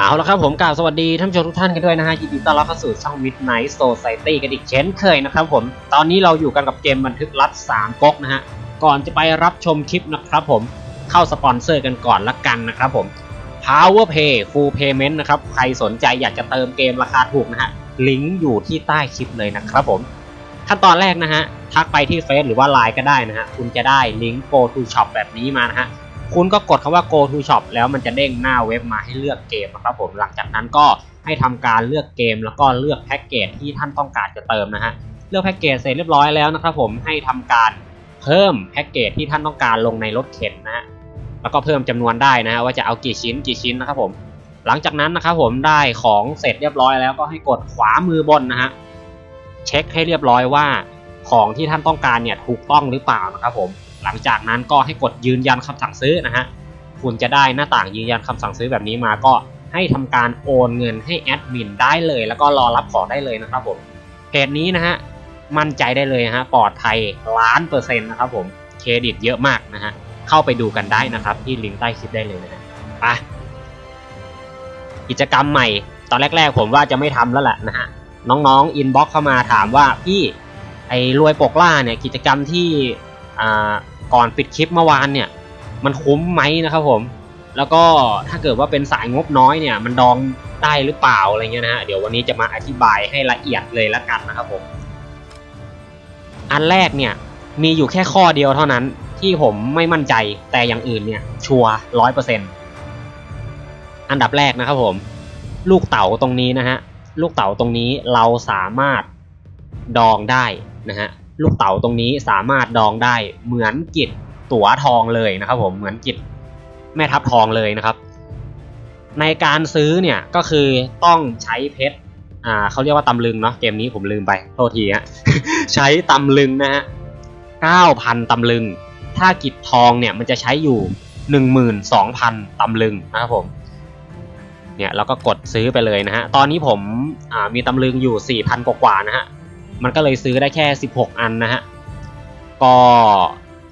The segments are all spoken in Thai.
เอาละครับผมกล่าวสวัสดีท่านผู้ชมทุกท่านกันด้วยนะฮะยินดีต้อนรับเข้าสู่ช่อง Midnight Society กันอีกเช่นเคยนะครับผม ตอนนี้เราอยู่กันกับเกมบันทึกลัด3ก๊กนะฮะ ก่อนจะไปรับชมคลิปนะครับผมเข้าสปอนเซอร์กันก่อนละกันนะครับผม Power Pay Full Payment นะครับ ใครสนใจอยากจะเติมเกมราคาถูกนะฮะ ลิงก์อยู่ที่ใต้คลิปเลยนะครับผม ขั้นตอนแรกนะฮะ ทักไปที่เฟซหรือว่าไลน์ก็ได้นะฮะคุณจะได้ลิงก์ Go to Shop แบบนี้มานะฮะ คุณก็กดคำว่า go to shop แล้วมันจะเด้งหน้าเว็บมาให้เลือกเกมนะครับผมหลังจากนั้นก็ให้ทำการเลือกเกม แล้วก็เลือกแพ็กเกจที่ท่านต้องการจะเติมนะฮะเลือกแพ็กเกจเสร็จเรียบร้อยแล้วนะครับผมให้ทำการเพิ่มแพ็กเกจที่ท่านต้องการลงในรถเข็นนะฮะแล้วก็เพิ่มจำนวนได้นะฮะว่าจะเอากี่ชิ้นกี่ชิ้นนะครับผมหลังจากนั้นนะครับผมได้ของเสร็จเรียบร้อยแล้วก็ให้กดขวามือบนนะฮะเช็คให้เรียบร้อยว่าของที่ท่านต้องการเนี่ยถูกต้องหรือเปล่านะครับผม หลังจากนั้นก็ให้กดยืนยันคำสั่งซื้อนะฮะคุณจะได้หน้าต่างยืนยันคำสั่งซื้อแบบนี้มาก็ให้ทำการโอนเงินให้แอดมินได้เลย แล้วก็รอรับของได้เลยนะครับผมเพจนี้นะฮะมั่นใจได้เลยนะฮะปลอดภัยล้านเปอร์เซ็นต์นะครับผมเครดิตเยอะมากนะฮะเข้าไปดูกันได้นะครับ ที่ลิงก์ใต้คลิปได้เลยนะฮะไปกิจกรรมใหม่ ตอนแรกๆผมว่าจะไม่ทำแล้วแหละนะฮะน้องๆอินบ็อกเข้ามาถามว่าพี่ไอ้รวยปกล่าเนี่ยกิจกรรมที่ ก่อนปิดคลิปเมื่อวานเนี่ยมันคุ้มไหมนะครับผม แล้วก็ถ้าเกิดว่าเป็นสายงบน้อยเนี่ย มันดองได้หรือเปล่าอะไรเงี้ยนะฮะเดี๋ยววันนี้จะมาอธิบายให้ละเอียดเลยละกันนะครับผม อันแรกเนี่ยมีอยู่แค่ข้อเดียวเท่านั้นที่ผมไม่มั่นใจแต่อย่างอื่นเนี่ย ชัวร้อยเปอร์เซ็นอันดับแรกนะครับผม ลูกเต๋าตรงนี้นะฮะ ลูกเต๋าตรงนี้เราสามารถดองได้นะฮะ ลูกเต๋าตรงนี้สามารถดองได้เหมือนกิจตั๋วทองเลยนะครับผมเหมือนกิจแม่ทับทองเลยนะครับ ในการซื้อเนี่ยก็คือต้องใช้เพชรอ่าเขาเรียกว่าตำลึงเนาะเกมนี้ผมลืมไปโทษทีฮะใช้ตำลึงนะฮะ9,000ตำลึง ถ้ากิจทองเนี่ยมันจะใช้อยู่12,000ตำลึงนะครับผมเนี่ยเราก็กดซื้อไปเลยนะฮะตอนนี้ผมมีตำลึงอยู่4,000กว่าๆนะฮะ มันก็เลยซื้อได้แค่ 16 อันนะฮะ ก็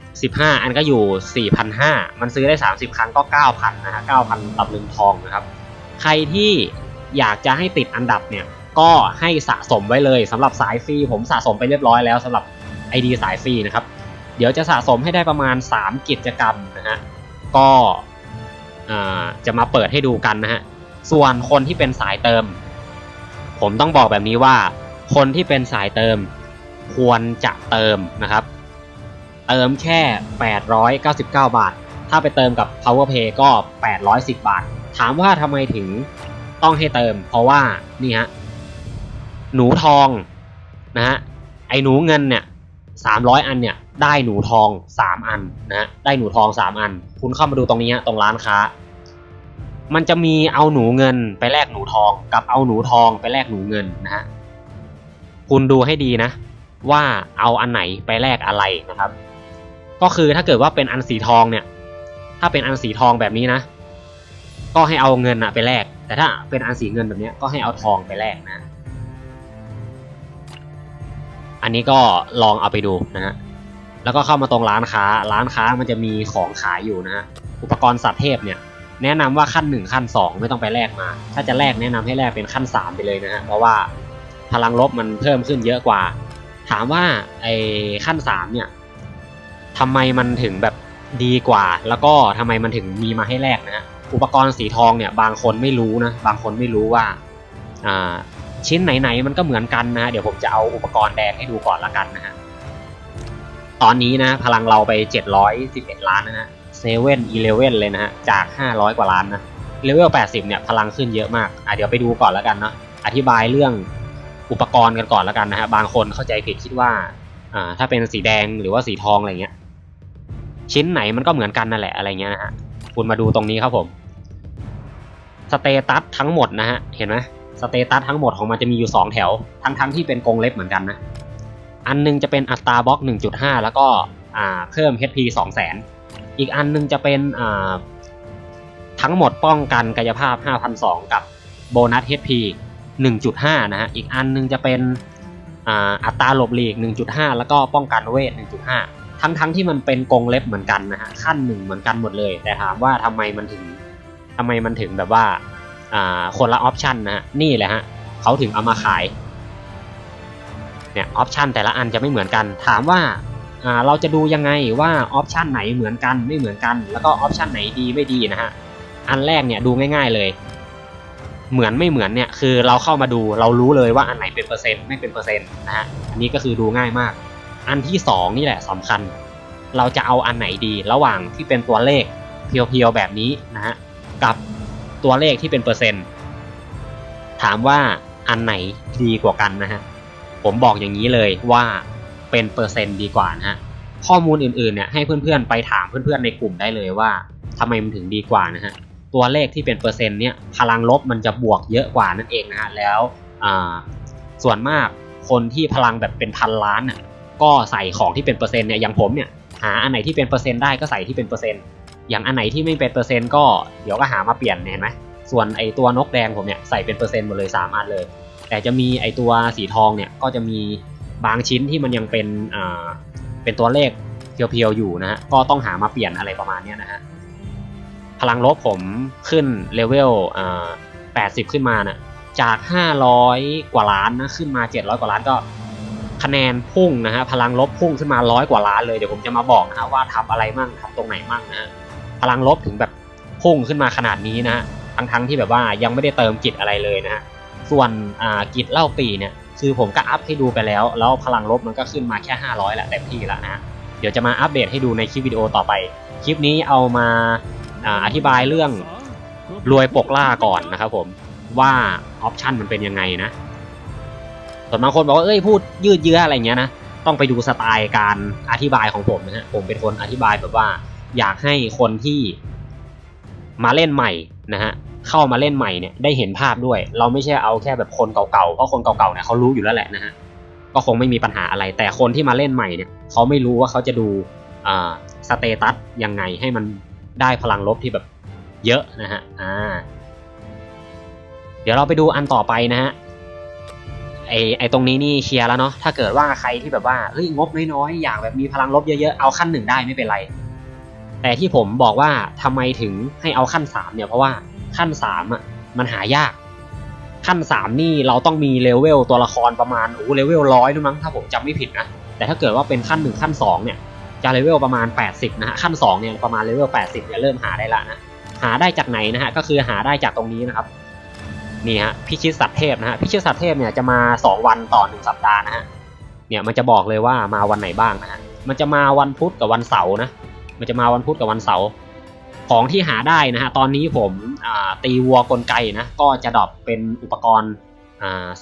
15 อันก็อยู่ 4,500 มันซื้อได้ 30 ครั้งก็ 9,000 นะฮะ 9,000ตำลึงทองนะครับ ใครที่อยากจะให้ติดอันดับเนี่ย ก็ให้สะสมไว้เลยสำหรับสายฟรีผมสะสมไปเรียบร้อยแล้วสำหรับ ID สายฟรีนะครับ เดี๋ยวจะสะสมให้ได้ประมาณ 3 กิจกรรมนะฮะ ก็อ่าจะมาเปิดให้ดูกันนะฮะ ส่วนคนที่เป็นสายเติม ผมต้องบอกแบบนี้ว่า คนที่เป็นสายเติมควรจะเติมนะครับ เติมแค่ 899 บาท ถ้าไปเติมกับ PowerPay ก็ 810 บาท ถามว่าทำไมถึงต้องให้เติม เพราะว่านี่ฮะหนูทองนะฮะไอ้หนูเงินเนี่ย300 อันเนี่ยได้หนูทอง 3 อันนะฮะได้หนูทอง 3 อัน คุณเข้ามาดูตรงนี้ตรงร้านค้า มันจะมีเอาหนูเงินไปแลกหนูทอง กับเอาหนูทองไปแลกหนูเงินนะฮะ คุณดูให้ดีนะ ว่าเอาอันไหนไปแลกอะไรนะครับ ก็คือถ้าเกิดว่าเป็นอันสีทองเนี่ย ถ้าเป็นอันสีทองแบบนี้นะ ก็ให้เอาเงินอะไปแลก แต่ถ้าเป็นอันสีเงินแบบนี้ก็ให้เอาทองไปแลกนะ อันนี้ก็ลองเอาไปดูนะฮะแล้วก็เข้ามาตรงร้านค้า ร้านค้ามันจะมีของขายอยู่นะฮะ อุปกรณ์สัตว์เทพเนี่ยแนะนำว่าขั้นหนึ่งขั้นสองไม่ต้องไปแลกมา ถ้าจะแลกแนะนำให้แลกเป็นขั้นสามไปเลยนะฮะ เพราะว่า พลังลบมันเพิ่มขึ้นเยอะกว่า ถามว่าไอ้ขั้นสามเนี่ยทำไมมันถึงแบบดีกว่า แล้วก็ทำไมมันถึงมีมาให้แลกนะฮะอุปกรณ์สีทองเนี่ยบางคนไม่รู้นะบางคนไม่รู้ว่าอ่าชิ้นไหนๆมันก็เหมือนกันนะฮะเดี๋ยวผมจะเอาอุปกรณ์แดงให้ดูก่อนละกันนะฮะตอนนี้นะพลังเราไป 711 ล้านนะฮะเซเว่นอีเลเว่นเลยนะฮะจาก 500 กว่าล้านนะเลเวล 80 เนี่ยพลังขึ้นเยอะมากอะเดี๋ยวไปดูก่อนแล้วกันเนาะอธิบายเรื่อง อุปกรณ์กันก่อนแล้วกันนะฮะบางคนเข้าใจผิดคิดว่าอ่าถ้าเป็นสีแดงหรือว่าสีทองอะไรเงี้ยชิ้นไหนมันก็เหมือนกันนั่นแหละอะไรเงี้ยนะฮะคุณมาดูตรงนี้ครับผมสเตตัสทั้งหมดนะฮะเห็นไหมสเตตัสทั้งหมดของมันจะมีอยู่ 2 แถว ทั้งทั้งที่เป็นกรงเล็บเหมือนกันนะอันนึงจะเป็นอัตราบล็อก 1.5 แล้วก็อ่าเพิ่ม HP 200,000 อีกอันนึงจะเป็นอ่าทั้งหมดป้องกันกายภาพ 5,200 กับโบนัส HP 1.5 นะฮะ อีกอันนึงจะเป็นอัตราหลบหลีก 1.5 แล้วก็ป้องกันเวท 1.5 ทั้งทั้งที่มันเป็นกรงเล็บเหมือนกันนะฮะ ขั้นหนึ่งเหมือนกันหมดเลย แต่ถามว่าทำไมมันถึงทำไมมันถึงแบบว่าคนละออปชันนะฮะ นี่แหละฮะเขาถึงเอามาขาย เนี่ยออปชันแต่ละอันจะไม่เหมือนกัน ถามว่าเราจะดูยังไงว่าออปชันไหนเหมือนกันไม่เหมือนกัน แล้วก็ออปชันไหนดีไม่ดีนะฮะ อันแรกเนี่ยดูง่าย ๆเลย เหมือนไม่เหมือนเนี่ยคือเราเข้ามาดูเรารู้เลยว่าอันไหนเป็นเปอร์เซ็นต์ไม่เป็นเปอร์เซ็นต์นะฮะอันนี้ก็คือดูง่ายมาก อันที่สองนี่แหละสำคัญ เราจะเอาอันไหนดีระหว่างที่เป็นตัวเลขเพียวๆแบบนี้นะฮะกับตัวเลขที่เป็นเปอร์เซ็นต์ถามว่าอันไหนดีกว่ากันนะฮะผมบอกอย่างนี้เลยว่าเป็นเปอร์เซ็นต์ดีกว่านะฮะข้อมูลอื่นๆเนี่ยให้เพื่อนๆไปถามเพื่อนๆในกลุ่มได้เลยว่าทำไมมันถึงดีกว่านะฮะ ตัวเลขที่เป็นเปอร์เซ็นต์เนี่ยพลังลบมันจะบวกเยอะกว่านั่นเองนะฮะแล้วส่วนมากคนที่พลังแบบเป็นพันล้านน่ะก็ใส่ของที่เป็นเปอร์เซ็นต์เนี่ยอย่างผมเนี่ยหาอันไหนที่เป็นเปอร์เซ็นต์ได้ก็ใส่ที่เป็นเปอร์เซ็นต์อย่างอันไหนที่ไม่เป็นเปอร์เซ็นต์ก็เดี๋ยวก็หามาเปลี่ยนเห็นไหมส่วนไอตัวนกแดงผมเนี่ยใส่เป็นเปอร์เซ็นต์หมดเลยสามอันเลย แต่จะมีไอตัวสีทองเนี่ยก็จะมีบางชิ้นที่มันยังเป็นอ่าเป็นตัวเลขเพียวๆอยู่นะฮะก็ต้องหามาเปลี่ยนอะไรประมาณนี้นะฮะ พลังลบผมขึ้นเลเวลอ่า80ขึ้นมานะ่ะจาก 500 กว่าล้านนะขึ้นมา 700 กว่าล้านก็คะแนนพุ่งนะฮะพลังลบพุ่งขึ้นมาร้อยกว่าล้านเลยเดี๋ยวผมจะมาบอกนะฮะว่าทำอะไรมั่งทำตรงไหนมั่งนะฮะพลังลบถึงแบบพุ่งขึ้นมาขนาดนี้นะฮะทั้งๆที่แบบว่ายังไม่ได้เติมกิจอะไรเลยนะฮะส่วนอ่ากิจเล่าปีเนี่ยคือผมก็อัพให้ดูไปแล้ว แล้วพลังลบมันก็ขึ้นมาแค่ 500แหละเต็มที่แล้วนะฮะเดี๋ยวจะมาอัปเดตให้ดูในคลิปวิดีโอต่อไป คลิปนี้เอามา อธิบายเรื่องรวยปกล่าก่อนนะครับผมว่าออปชันมันเป็นยังไงนะส่วนบางคนบอกว่าเอ้ยพูดยืดเยื้ออะไรเงี้ยนะต้องไปดูสไตล์การอธิบายของผมนะฮะผมเป็นคนอธิบายแบบว่า อยากให้คนที่มาเล่นใหม่นะฮะเข้ามาเล่นใหม่เนี่ยได้เห็นภาพด้วย เราไม่ใช่เอาแค่แบบคนเก่าๆเพราะคนเก่าๆเนี่ยเขารู้อยู่แล้วแหละนะฮะก็คงไม่มีปัญหาอะไร แต่คนที่มาเล่นใหม่เนี่ยเขาไม่รู้ว่าเขาจะดูอ่าสเตตัสยังไงให้มัน ได้พลังลบที่แบบเยอะนะฮะ อ่า เดี๋ยวเราไปดูอันต่อไปนะฮะ ไอไอตรงนี้นี่เคลียร์แล้วเนาะ ถ้าเกิดว่าใครที่แบบว่า เฮ้ยงบน้อยๆ อยากแบบมีพลังลบเยอะๆ เอาขั้นหนึ่งได้ไม่เป็นไร แต่ที่ผมบอกว่าทำไมถึงให้เอาขั้นสามเนี่ยเพราะว่าขั้นสามอะมันหายาก ขั้นสามนี่เราต้องมีเลเวลตัวละครประมาณโอ้เลเวลร้อยนู่นมั้งถ้าผมจำไม่ผิดนะ แต่ถ้าเกิดว่าเป็นขั้นหนึ่งขั้นสองเนี่ย จะเลเวลประมาณ 80 นะฮะขั้น2เนี่ยประมาณเลเวล 80เนี่ยเริ่มหาได้ละนะหาได้จากไหนนะฮะก็คือหาได้จากตรงนี้นะครับนี่ฮะพิชิตสัตว์เทพนะฮะพิชิตสัตว์เทพเนี่ยจะมา 2 วันต่อ 1 สัปดาห์นะฮะเนี่ยมันจะบอกเลยว่ามาวันไหนบ้างนะฮะมันจะมาวันพุธกับวันเสาร์นะมันจะมาวันพุธกับวันเสาร์ของที่หาได้นะฮะตอนนี้ผมตีวัวกลไกนะก็จะดรอปเป็นอุปกรณ์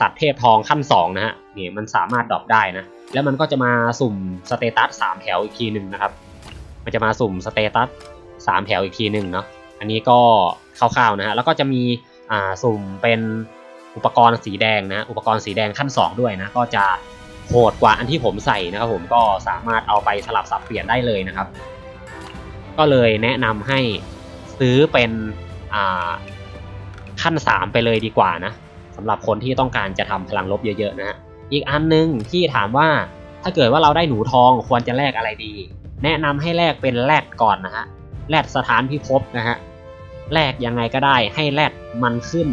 สัตว์เทพทองขั้น2นะฮะนี่มันสามารถดรอปได้นะ แล้วมันก็จะมาสุ่มสเตตัสสามแถวอีกทีหนึ่งนะครับ มันจะมาสุ่มสเตตัสสามแถวอีกทีหนึ่งเนาะ อันนี้ก็คร่าวๆนะฮะ แล้วก็จะมีอ่าสุ่มเป็นอุปกรณ์สีแดงนะ อุปกรณ์สีแดงขั้น 2 ด้วยนะ ก็จะโหดกว่าอันที่ผมใส่นะครับผม ก็สามารถเอาไปสลับสับเปลี่ยนได้เลยนะครับ ก็เลยแนะนำให้ซื้อเป็นอ่าขั้น 3 ไปเลยดีกว่านะสำหรับคนที่ต้องการจะทำพลังลบเยอะๆนะฮะ อีกอันหนึงที่ถามว่าถ้าเกิดว่าเราได้หนูทองควรจะแลกอะไรดี แนะนำให้แลกเป็นแรดก่อนนะฮะแรดสถานพิภพนะฮะแลกยังไงก็ได้ให้แรดมันขึ้น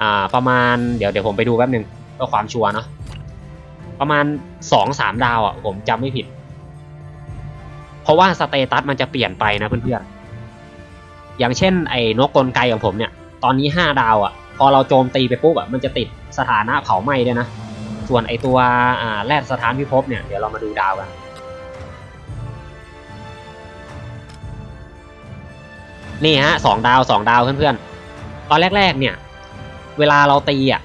อ่าประมาณเดี๋ยวเดี๋ยวผมไปดูแป๊บหนึ่งเพื่อความชัวร์เนาะประมาณสองสามดาวอะผมจำไม่ผิด เพราะว่าสเตตัสมันจะเปลี่ยนไปนะเพื่อนๆอย่างเช่นไอ้นกกลไกของผมเนี่ย ตอนนี้ห้าดาวอะ พอเราโจมตีไปปุ๊บอะมันจะติดสถานะเผาไหม้ด้วยนะ ส่วนไอตัวแรดสถานพิภพเนี่ย เดี๋ยวเรามาดูดาวกัน นี่ฮะสองดาวสองดาวเพื่อนๆ ตอนแรกๆ เนี่ย เวลาเราตีอะ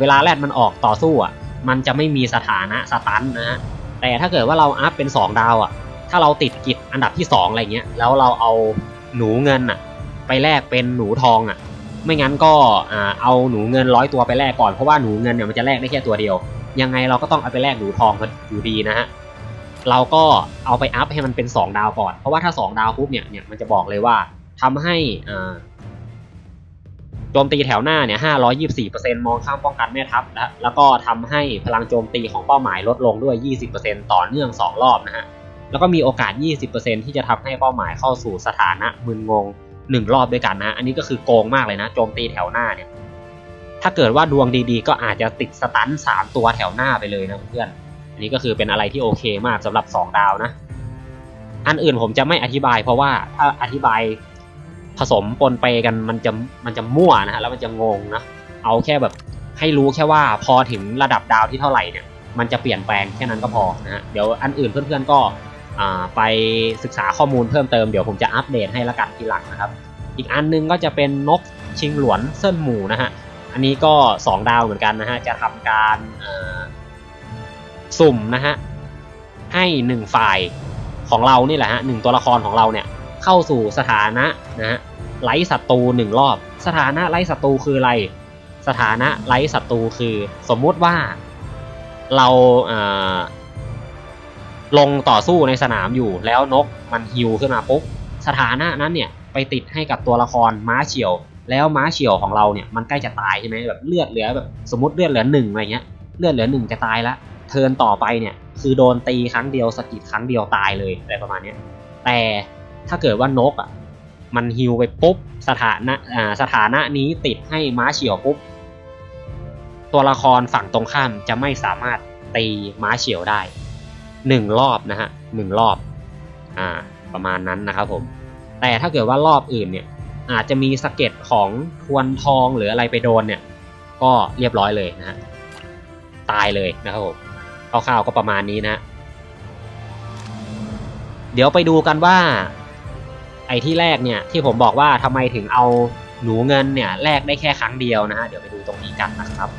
เวลาแรดมันออกต่อสู้อะ มันจะไม่มีสถานะสตันนะฮะ แต่ถ้าเกิดว่าเราอัพเป็นสองดาวอะ ถ้าเราติดกิจอันดับที่สองอะไรเงี้ย แล้วเราเอาหนูเงินอะ ไปแลกเป็นหนูทองอะ ไม่งั้นก็เอาหนูเงินร้อยตัวไปแลกก่อนเพราะว่าหนูเงินเนี่ยมันจะแลกได้แค่ตัวเดียว ยังไงเราก็ต้องเอาไปแลกหนูทองกันอยู่ดีนะฮะเราก็เอาไปอัพให้มันเป็น 2 ดาวก่อน เพราะว่าถ้า 2 ดาวปุ๊บเนี่ยเนี่ยมันจะบอกเลยว่าทำให้โจมตีแถวหน้าเนี่ย524%มองข้ามป้องกันแม่ทัพแล้วแล้วก็ทำให้พลังโจมตีของเป้าหมายลดลงด้วย20%ต่อเนื่อง2รอบนะฮะแล้วก็มีโอกาส20%ที่จะทำให้เป้าหมายเข้าสู่สถานะมึนงง หนึ่งรอบด้วยกันนะ อันนี้ก็คือโกงมากเลยนะ โจมตีแถวหน้าเนี่ย ถ้าเกิดว่าดวงดีๆ ก็อาจจะติดสตันสามตัวแถวหน้าไปเลยนะเพื่อนอันนี้ก็คือเป็นอะไรที่โอเคมากสำหรับสองดาวนะ อันอื่นผมจะไม่อธิบายเพราะว่าถ้าอธิบายผสมปนไปกันมันจะมันจะมั่วนะฮะแล้วมันจะงงนะ เอาแค่แบบให้รู้แค่ว่าพอถึงระดับดาวที่เท่าไหร่เนี่ยมันจะเปลี่ยนแปลงแค่นั้นก็พอนะฮะเดี๋ยวอันอื่นเพื่อนๆก็อ่า ไปศึกษาข้อมูลเพิ่มเติมเดี๋ยวผมจะอัปเดตให้ละกันทีหลังนะครับ อีกอันนึงก็จะเป็นนกชิงหลวนเส้นหมูนะฮะอันนี้ก็ 2 ดาวเหมือนกันนะฮะจะทำการสุ่มนะฮะให้ 1 ฝ่ายของเรานี่แหละฮะหนึ่งตัวละครของเราเนี่ยเข้าสู่สถานะนะฮะไร้ศัตรูหนึ่งรอบ สถานะไร้ศัตรูคืออะไร สถานะไร้ศัตรูคือ สมมุติว่าเราเอ่อ ลงต่อสู้ในสนามอยู่ แล้วนกมันฮิวขึ้นมาปุ๊บสถานะนั้นเนี่ยไปติดให้กับตัวละครม้าเฉียว แล้วม้าเฉียวของเราเนี่ยมันใกล้จะตายใช่ไหมแบบเลือดเหลือแบบสมมติเลือดเหลือหนึ่งอะไรเงี้ยเลือดเหลือหนึ่งจะตายละเทินต่อไปเนี่ยคือโดนตีครั้งเดียวสกิดครั้งเดียวตายเลยอะไรประมาณนี้แต่ถ้าเกิดว่านกอะมันฮิวไปปุ๊บสถานะอ่าสถานะนี้ติดให้ม้าเฉียวปุ๊บตัวละครฝั่งตรงข้ามจะไม่สามารถตีม้าเฉียวได้ หนึ่งรอบนะฮะหนึ่งรอบอ่าประมาณนั้นนะครับผมแต่ถ้าเกิดว่ารอบอื่นเนี่ยอาจจะมีสะเก็ดของทวนทองหรืออะไรไปโดนเนี่ยก็เรียบร้อยเลยนะฮะตายเลยนะครับผมคร่าวๆก็ประมาณนี้นะเดี๋ยวไปดูกันว่า ไอ้ที่แรกเนี่ยที่ผมบอกว่าทำไมถึงเอาหนูเงินเนี่ยแลกได้แค่ครั้งเดียวนะฮะเดี๋ยวไปดูตรงนี้กันนะครับ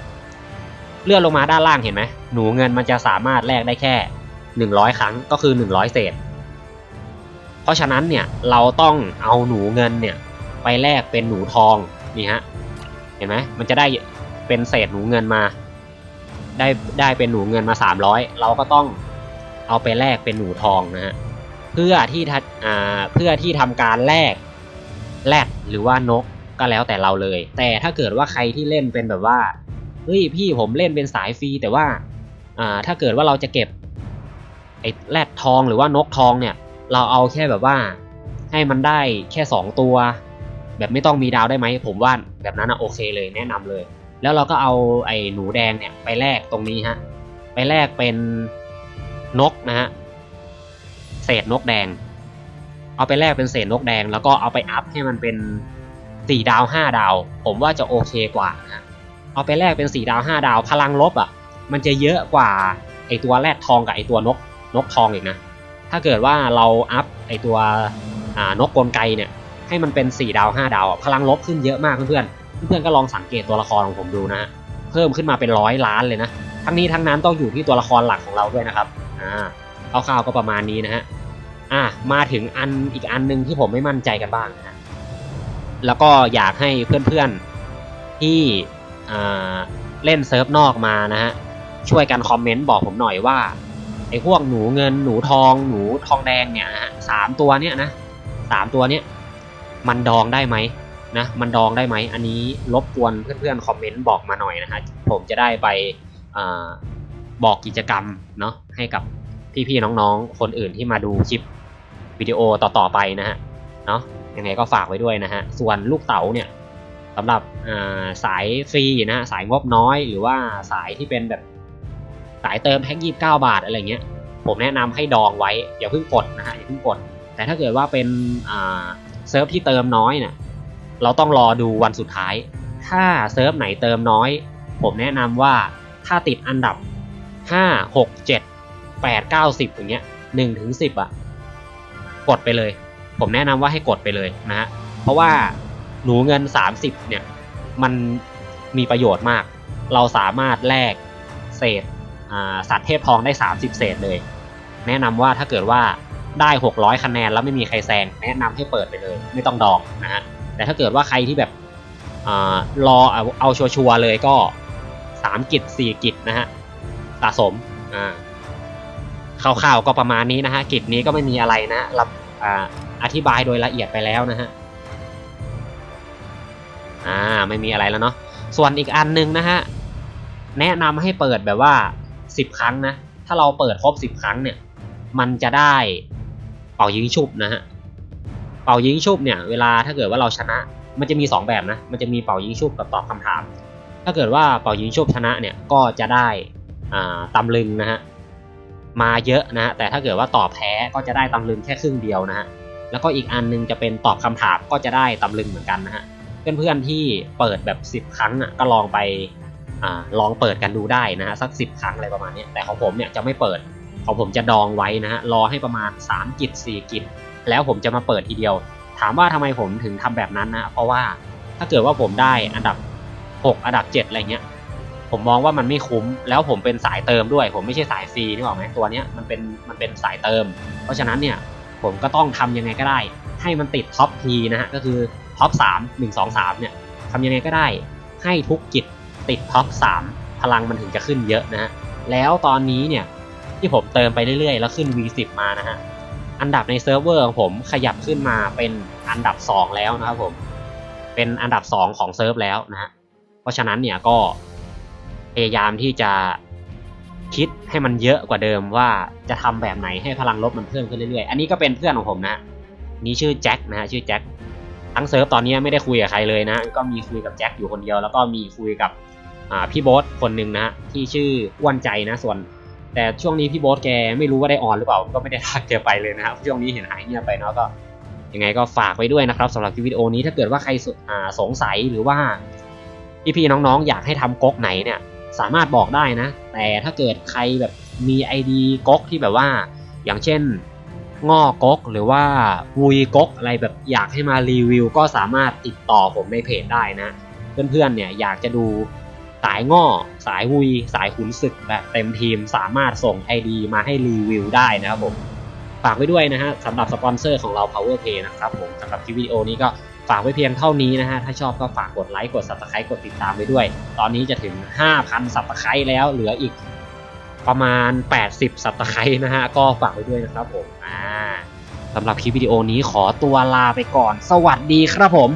เลื่อนลงมาด้านล่างเห็นไหมหนูเงินมันจะสามารถแลกได้แค่ หนึ่งร้อยครั้งก็คือหนึ่งร้อยเศษ เพราะฉะนั้นเนี่ยเราต้องเอาหนูเงินเนี่ยไปแลกเป็นหนูทองนี่ฮะเห็นไหมมันจะได้เป็นเศษหนูเงินมา ได้ได้เป็นหนูเงินมาสามร้อยเราก็ต้องเอาไปแลกเป็นหนูทองนะฮะเพื่อที่ทัอ่าเพื่อที่ทำการแลกแลดหรือว่านกก็แล้วแต่เราเลย แต่ถ้าเกิดว่าใครที่เล่นเป็นแบบว่าเฮ้ยพี่ผมเล่นเป็นสายฟรีแต่ว่าอ่าถ้าเกิดว่าเราจะเก็บ ไอ้แรดทองหรือว่านกทองเนี่ย เราเอาแค่แบบว่า ให้มันได้แค่สองตัว แบบไม่ต้องมีดาวได้ไหมผมว่าแบบนั้นนะโอเคเลยแนะนำเลย แล้วเราก็เอาไอ้หนูแดงเนี่ยไปแลกตรงนี้ฮะไปแลกเป็นนกนะฮะเศษนกแดง เอาไปแลกเป็นเศษนกแดง แล้วก็เอาไปอัพให้มันเป็นสี่ดาวห้าดาว ผมว่าจะโอเคกว่านะเอาไปแลกเป็นสี่ดาวห้าดาว พลังลบอะ่ะ มันจะเยอะกว่าไอตัวแรดทองกับไอตัวนก นกทองอีกนะ ถ้าเกิดว่าเราอัพไอตัวนกกลไกเนี่ยให้มันเป็นสี่ดาวห้าดาว พลังลบขึ้นเยอะมากเพื่อนๆ เพื่อนๆก็ลองสังเกตตัวละครของผมดูนะฮะ เพิ่มขึ้นมาเป็นร้อยล้านเลยนะ ทั้งนี้ทั้งนั้นต้องอยู่ที่ตัวละครหลักของเราด้วยนะครับ อ่าคร่าวๆก็ประมาณนี้นะฮะ อะมาถึงอันอีกอันหนึงที่ผมไม่มั่นใจกันบ้างนะฮะแล้วก็อยากให้เพื่อนๆที่อ่เล่นเซิร์ฟนอกมานะฮะ ช่วยกันคอมเมนต์บอกผมหน่อยว่า ไอ้พวกหนูเงินหนูทองหนูทองแดงเนี่ยนะสามตัวเนี้ยนะสามตัวเนี้ยมันดองได้ไหมนะมันดองได้ไหมอันนี้รบกวนเพื่อนๆคอมเมนต์บอกมาหน่อยนะฮะผมจะได้ไปอบอกกิจกรรมเนาะให้กับพี่ๆน้องๆ คนอื่นที่มาดูคลิปวิดีโอต่อๆไปนะฮะเนาะยังไงก็ฝากไว้ด้วยนะฮะส่วนลูกเต๋าเนี่ยสำหรับสายฟรีนะสายงบน้อยหรือว่าสายที่เป็นแบบ สายเติมแพ็กยี่สิบเก้าบาทอะไรเงี้ย ผมแนะนำให้ดองไว้อย่าเพิ่งกดนะฮะอย่าเพิ่งกด แต่ถ้าเกิดว่าเป็นเซิร์ฟที่เติมน้อยเนี่ยเราต้องรอดูวันสุดท้าย ถ้าเซิร์ฟไหนเติมน้อย ผมแนะนำว่าถ้าติดอันดับห้าหกเจ็ดแปดเก้าสิบอย่างเงี้ยหนึ่งถึงสิบอะ กดไปเลย ผมแนะนำว่าให้กดไปเลยนะฮะ เพราะว่าหนูเงิน 30 เนี่ย มันมีประโยชน์มาก เราสามารถแลกเศษ สัตว์เทพทองได้ 30 เศษเลย แนะนำว่าถ้าเกิดว่าได้ 600 คะแนนแล้วไม่มีใครแซงแนะนำให้เปิดไปเลย ไม่ต้องดองนะฮะแต่ถ้าเกิดว่าใครที่แบบรอเอาเอาชัวร์เลยก็ 3 กิจ 4 กิจนะฮะสะสมอ่าคร่าวๆก็ประมาณนี้นะฮะกิจนี้ก็ไม่มีอะไรนะรับอ่าอธิบายโดยละเอียดไปแล้วนะฮะอ่าไม่มีอะไรแล้วเนาะส่วนอีกอันนึงนะฮะแนะนำให้เปิดแบบว่า สิบครั้งนะ ถ้าเราเปิดครบสิบครั้งเนี่ย มันจะได้เป่ายิงชุบนะฮะ เป่ายิงชุบเนี่ย เวลาถ้าเกิดว่าเราชนะ มันจะมี 2 แบบนะ มันจะมีเป่ายิงชุบกับตอบคำถาม ถ้าเกิดว่าเป่ายิงชุบชนะเนี่ย ก็จะได้อ่าตำลึงนะฮะ มาเยอะนะฮะ แต่ถ้าเกิดว่าตอบแพ้ก็จะได้ตำลึงแค่ครึ่งเดียวนะฮะ แล้วก็อีกอันนึงจะเป็นตอบคำถามก็จะได้ตำลึงเหมือนกันนะฮะ เพื่อนๆที่เปิดแบบ 10 ครั้งอะก็ลองไป ลองเปิดกันดูได้นะฮะสัก 10 ครั้งอะไรประมาณนี้แต่ของผมเนี่ยจะไม่เปิดของผมจะดองไว้นะฮะรอให้ประมาณ 3 กิจ 4 กิจ แล้วผมจะมาเปิดทีเดียว ถามว่าทำไมผมถึงทำแบบนั้นนะเพราะว่าถ้าเกิดว่าผมได้อันดับ 6 อันดับ 7 อะไรเงี้ยผมมองว่ามันไม่คุ้ม แล้วผมเป็นสายเติมด้วย ผมไม่ใช่สายฟรีนี่บอกไหมตัวเนี้ยมันเป็นมันเป็นสายเติม เพราะฉะนั้นเนี่ยผมก็ต้องทำยังไงก็ได้ ให้มันติดท็อปทีนะฮะก็คือท็อป3 1 2 3เนี่ยทำยังไงก็ได้ให้ทุกกิจ ติดท็อป 3 พลังมันถึงจะขึ้นเยอะนะฮะ แล้วตอนนี้เนี่ยที่ผมเติมไปเรื่อยๆ แล้วขึ้น V10 มานะฮะ อันดับในเซิร์ฟเวอร์ของผมขยับขึ้นมาเป็นอันดับ 2 แล้วนะครับผม เป็นอันดับ 2 ของเซิร์ฟแล้วนะฮะ เพราะฉะนั้นเนี่ยก็พยายามที่จะคิดให้มันเยอะกว่าเดิมว่าจะทำแบบไหนให้พลังลบมันเพิ่มขึ้นเรื่อยๆ อันนี้ก็เป็นเพื่อนของผมนะ นี่ชื่อแจ็คนะฮะชื่อแจ็คทั้งเซิร์ฟตอนนี้ไม่ได้คุยกับใครเลยนะ ก็มีคุยกับแจ็คอยู่คนเดียว แล้วก็มีคุยกับ พี่โบ๊ทคนหนึ่งนะที่ชื่ออ้วนใจนะส่วน แต่ช่วงนี้พี่โบ๊ทแกไม่รู้ว่าได้ออนหรือเปล่าก็ไม่ได้ทักแกไปเลยนะครับช่วงนี้เห็นหายเงียบไปเนาะก็ยังไงก็ฝากไว้ด้วยนะครับสำหรับคลิปวิดีโอนี้ถ้าเกิดว่าใครสสงสัยหรือว่าพี่ๆน้องๆ อยากให้ทำก๊กไหนเนี่ยสามารถบอกได้นะ แต่ถ้าเกิดใครแบบมี ID ก๊กที่แบบว่า อย่างเช่นง่อก๊กหรือว่าวุยก๊กอะไรแบบอยากให้มารีวิว ก็สามารถติดต่อผมในเพจได้นะ เพื่อนๆเนี่ยอยากจะดูายง่อ สายวุย สายขุนศึกแบบเต็มทีมสามารถส่ง ID มาให้รีวิวได้นะครับผม ฝากไว้ด้วยนะฮะสำหรับสปอนเซอร์ของเรา Power Play นะครับผมสำหรับคลิปวิดีโอนี้ก็ฝากไว้เพียงเท่านี้นะฮะ ถ้าชอบก็ฝากกดไลค์ กด Subscribe กดติดตามไว้ด้วย ตอนนี้จะถึง 5,000 Subscribe แล้วเหลืออีกประมาณ 80 Subscribe นะฮะ ก็ฝากไว้ด้วยนะครับผม อ่าสำหรับคลิปวิดีโอนี้ขอตัวลาไปก่อน สวัสดีครับผม